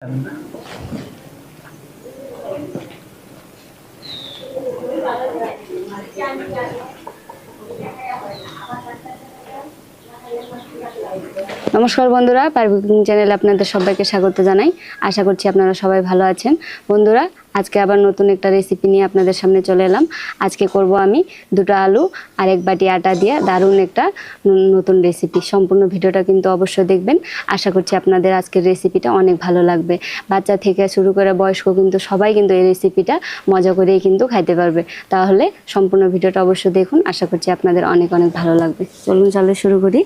Iyo নমস্কার বন্ধুরা, পারবি কুকিং চ্যানেলে আপনাদের সবাইকে স্বাগত জানাই। আশা করছি আপনারা সবাই ভালো আছেন। বন্ধুরা, আজকে আবার নতুন একটা রেসিপি নিয়ে আপনাদের সামনে চলে এলাম। আজকে করব আমি দুটো আলু আর এক বাটি আটা দিয়ে দারুণ একটা নতুন রেসিপি সম্পূর্ণ ভিডিওটা কিন্তু অবশ্যই দেখবেন। আশা করছি আপনাদের আজকের রেসিপিটা অনেক ভালো লাগবে। বাচ্চা থেকে শুরু করে বয়স্ক কিন্তু সবাই কিন্তু এই রেসিপিটা মজা করেই কিন্তু খাইতে পারবে। তাহলে সম্পূর্ণ ভিডিওটা অবশ্যই দেখুন। আশা করছি আপনাদের অনেক অনেক ভালো লাগবে। চলুন, চলে শুরু করি।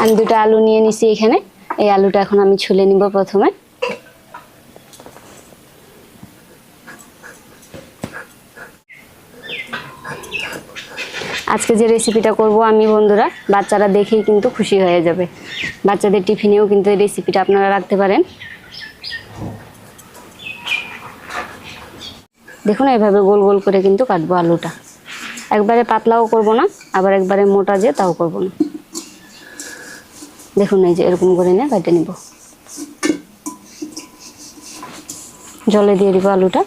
আমি দুটো আলু নিয়ে নিছি এখানে। এই আলুটা এখন আমি ছুলে নিব প্রথমে। আজকে যে রেসিপিটা করব আমি বন্ধুরা, বাচ্চারা দেখেই কিন্তু খুশি হয়ে যাবে। বাচ্চাদের টিফিনেও কিন্তু এই রেসিপিটা আপনারা রাখতে পারেন। দেখুন এইভাবে গোল গোল করে কিন্তু কাটবো আলুটা। একবারে পাতলাও করব না, আবার একবারে মোটা যে তাও করব না। দেখুন এই যে এরকম করে নিয়ে কেটে নিব। জলে দিয়ে দিব আলুটা।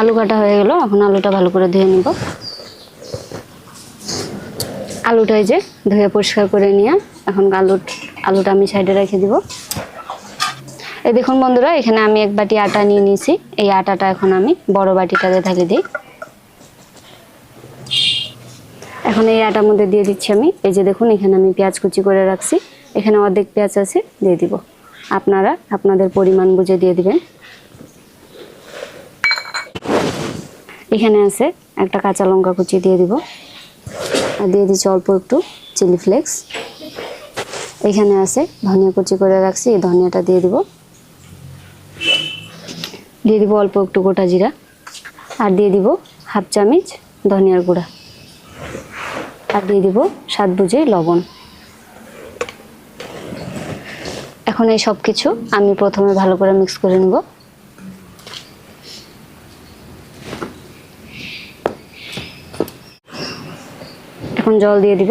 আলু কাটা হয়ে গেল, এখন আলুটা ভালো করে ধুয়ে নিব। আলুটা এই যে ধুয়ে পরিষ্কার করে নিয়ে এখন আলু আলুটা আমি সাইডে রেখে দিব। এই দেখুন বন্ধুরা, এখানে আমি এক বাটি আটা নিয়ে নিয়েছি। এই আটাটা এখন আমি বড় বাটিটাতে ঢালি দিই। এখন এই আটার মধ্যে দিয়ে দিচ্ছি আমি। এই যে দেখুন, এখানে আমি পেঁয়াজ কুচি করে রাখছি। এখানে অর্ধেক পেঁয়াজ আছে, দিয়ে দিব। আপনারা আপনাদের পরিমাণ বুঝে দিয়ে দিবেন। এখানে আছে একটা কাঁচা লঙ্কা কুচি দিয়ে দিব। আর দিয়ে দিচ্ছি অল্প একটু চিলি ফ্লেক্স। এখানে আছে ধনিয়া কুচি করে রাখছি, এই ধনিয়াটা দিয়ে দিব। দিয়ে দিব অল্প একটু গোটা জিরা। আর দিয়ে দিব হাফ চামচ ধনিয়ার গুঁড়া। আর দিয়ে দিব স্বাদ বুঝে লবণ। এখন এই সব কিছু আমি প্রথমে ভালো করে মিক্স করে নেব। এখন জল দিয়ে দিব।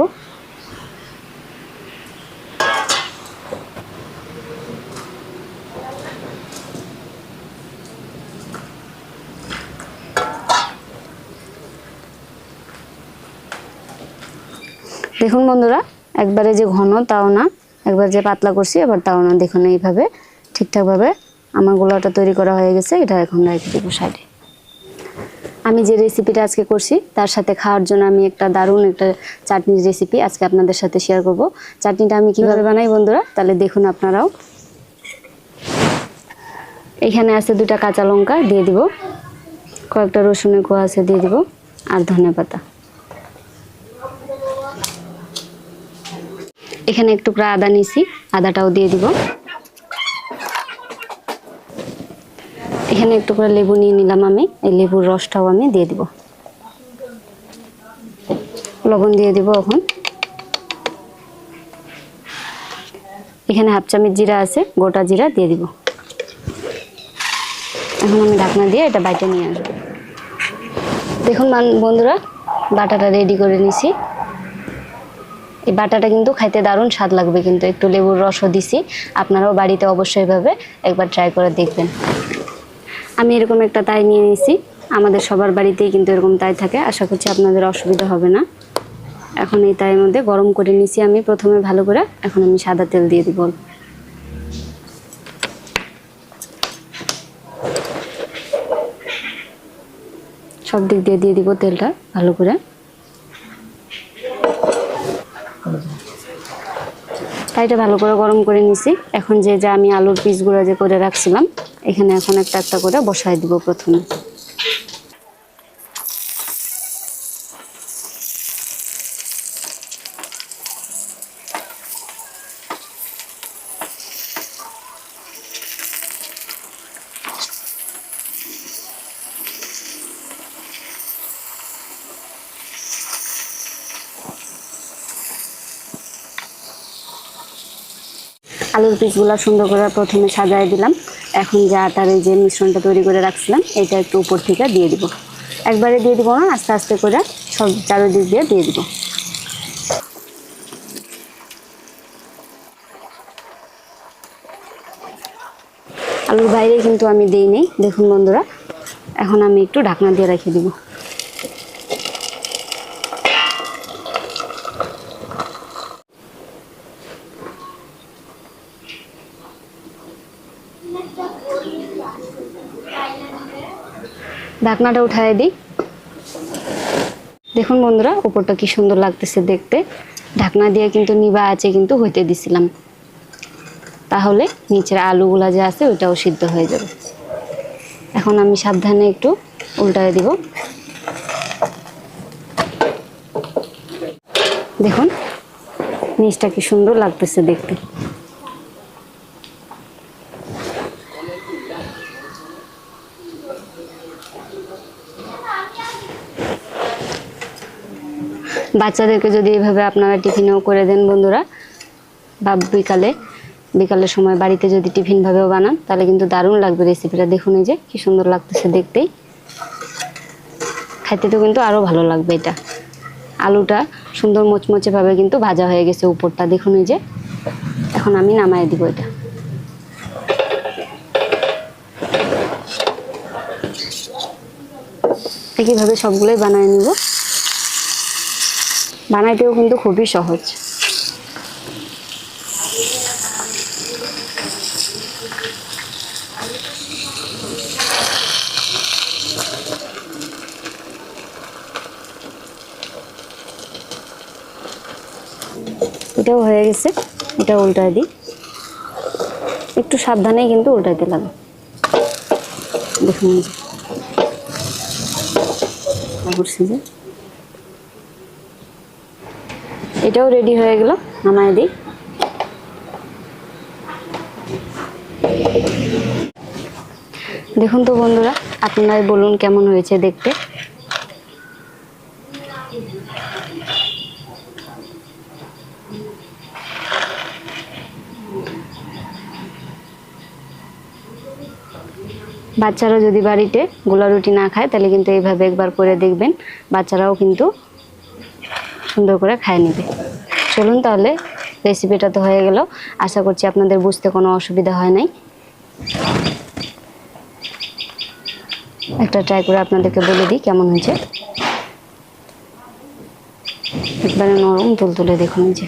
দেখুন বন্ধুরা, একবারে যে ঘন তাও না একবার যে পাতলা করছি, এবার তাও না দেখুন এইভাবে ঠিকঠাকভাবে আমার গোলাটা তৈরি করা হয়ে গেছে, এটা এখন রেখে দেবো সাইডে। আমি যে রেসিপিটা আজকে করছি তার সাথে খাওয়ার জন্য আমি একটা দারুণ একটা চাটনির রেসিপি আজকে আপনাদের সাথে শেয়ার করব। চাটনিটা আমি কীভাবে বানাই বন্ধুরা? তাহলে দেখুন আপনারাও। এখানে আছে দুটা কাঁচা লঙ্কা দিয়ে দিব। কয়েকটা রসুনের কোয়া আছে দিয়ে দিব। আর ধনে পাতা। এখানে একটু আদা নিছি আদাটাও দিয়ে দিব। এখানে একটু করে লেবু নিয়ে নিলাম আমি। এই লেবুর রসটাও আমি দিয়ে দিব। লবণ দিয়ে দিব এখন। এখানে হাফ চামচ জিরা আছে, গোটা জিরা দিয়ে দিব। এখন আমি ঢাকনা দিয়ে এটা বাইটে নিয়ে আসব। দেখুন বন্ধুরা, বাটাটা রেডি করে নিছি। এই বাটাটা কিন্তু খাইতে দারুণ স্বাদ লাগবে কিন্তু, একটু লেবুর রসও দিছি। আপনারাও বাড়িতে অবশ্যই ভাবে একবার ট্রাই করে দেখবেন। আমি এরকম একটা তাই নিয়ে নিয়েছি। আমাদের সবার বাড়িতেই কিন্তু এরকম তাই থাকে। আশা করছি আপনাদের অসুবিধা হবে না। এখন এই তাইয়ের মধ্যে গরম করে নিয়েছি আমি প্রথমে ভালো করে। এখন আমি সাদা তেল দিয়ে দিব। সব দিক দিয়ে দিয়ে দিব তেলটা ভালো করে। তাইটা ভালো করে গরম করে নিছি এখন যে যা আমি আলুর পিসগুলো যে করে রাখছিলাম এখানে এখন একটা একটা করে বসাই দিব প্রথমে। আলুর পিসগুলো সুন্দর করে প্রথমে সাজায় দিলাম। এখন যে আটার এই যে মিশ্রণটা তৈরি করে রাখছিলাম, এটা একটু উপর থেকে দিয়ে দিব। একবারে দিয়ে দিব না, আস্তে আস্তে করে সব চারোদিক দিয়ে দিয়ে দিব। আলুর বাইরে কিন্তু আমি দিই নেই, দেখুন বন্ধুরা। এখন আমি একটু ঢাকনা দিয়ে রেখে দিব। ঢাকনাটা উঠায় দিই। দেখুন বন্ধুরা, উপরটা কি সুন্দর লাগতেছে দেখতে। ঢাকনা দিয়ে কিন্তু নিবা আছে কিন্তু হইতে দিছিলাম। তাহলে নিচের আলুগুলা যে আছে, ওইটাও সিদ্ধ হয়ে যাবে। এখন আমি সাবধানে একটু উল্টায় দিব। দেখুন, নিচটা কি সুন্দর লাগতেছে দেখতে। বাচ্চাদেরকে যদি এভাবে আপনারা টিফিনেও করে দেন বন্ধুরা, বা বিকালে, বিকালের সময় বাড়িতে যদি টিফিন ভাবেও বানান, তাহলে কিন্তু দারুণ লাগবে রেসিপিটা দেখুন এই যে, কি সুন্দর লাগতেছে দেখতেই। খাইতে তো কিন্তু আরও ভালো লাগবে এটা। আলুটা সুন্দর মোচমোচে ভাবে কিন্তু ভাজা হয়ে গেছে উপরটা। দেখুন এই যে, এখন আমি নামায় দিব এটা। একইভাবে সবগুলোই বানায় নিব। বানাইতেও কিন্তু খুবই সহজ। এটাও হয়ে গেছে। এটা উল্টায় দিই। একটু সাবধানেই কিন্তু উল্টাইতে লাগে দেখুন। করছি যে এটাও রেডি হয়ে গেল, নামায় দিই। দেখুন তো বন্ধুরা আপনারাই বলুন কেমন হয়েছে দেখতে। বাচ্চারা যদি বাড়িতে গোলা রুটি না খায়, তাহলে কিন্তু এইভাবে একবার করে দেখবেন। বাচ্চারাও কিন্তু সুন্দর করে খায় নেবে। চলুন তাহলে রেসিপিটা তো হয়ে গেল। আশা করছি আপনাদের বুঝতে কোনো অসুবিধা হয় নাই। একটা ট্রাই করে আপনাদেরকে বলে দিই কেমন হয়েছে। একবারে নরম তুল তুলে দেখুন যে।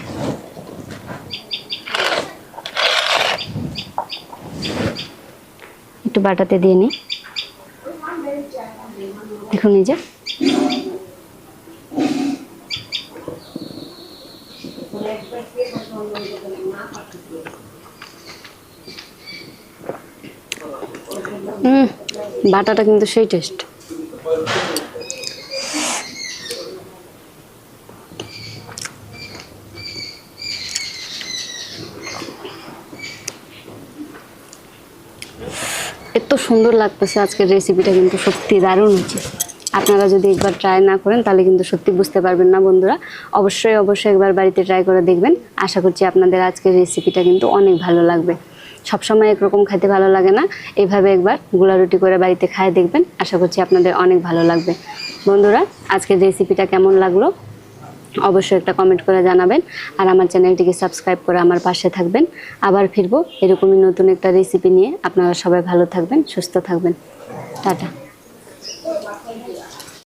একটু বাটাতে দিয়ে নিই। দেখুন এই যে। হুম, বাটাটা কিন্তু সেই টেস্ট এত সুন্দর লাগতেছে আজকের রেসিপিটা কিন্তু সত্যি দারুণ। হচ্ছে আপনারা যদি একবার ট্রাই না করেন, তাহলে কিন্তু সত্যি বুঝতে পারবেন না বন্ধুরা। অবশ্যই অবশ্যই একবার বাড়িতে ট্রাই করে দেখবেন। আশা করছি আপনাদের আজকের রেসিপিটা কিন্তু অনেক ভালো লাগবে। সবসময় একরকম খেতে ভালো লাগে না। এইভাবে একবারগুলা রুটি করে বাড়িতে খায় দেখবেন। আশা করছি আপনাদের অনেক ভালো লাগবে। বন্ধুরা, আজকের রেসিপিটা কেমন লাগল? অবশ্যই একটা কমেন্ট করে জানাবেন। আর আমার চ্যানেলটিকে সাবস্ক্রাইব করে আমার পাশে থাকবেন। আবার ফিরবো এরকমই নতুন একটা রেসিপি নিয়ে। আপনারা সবাই ভালো থাকবেন, সুস্থ থাকবেন। টাটা।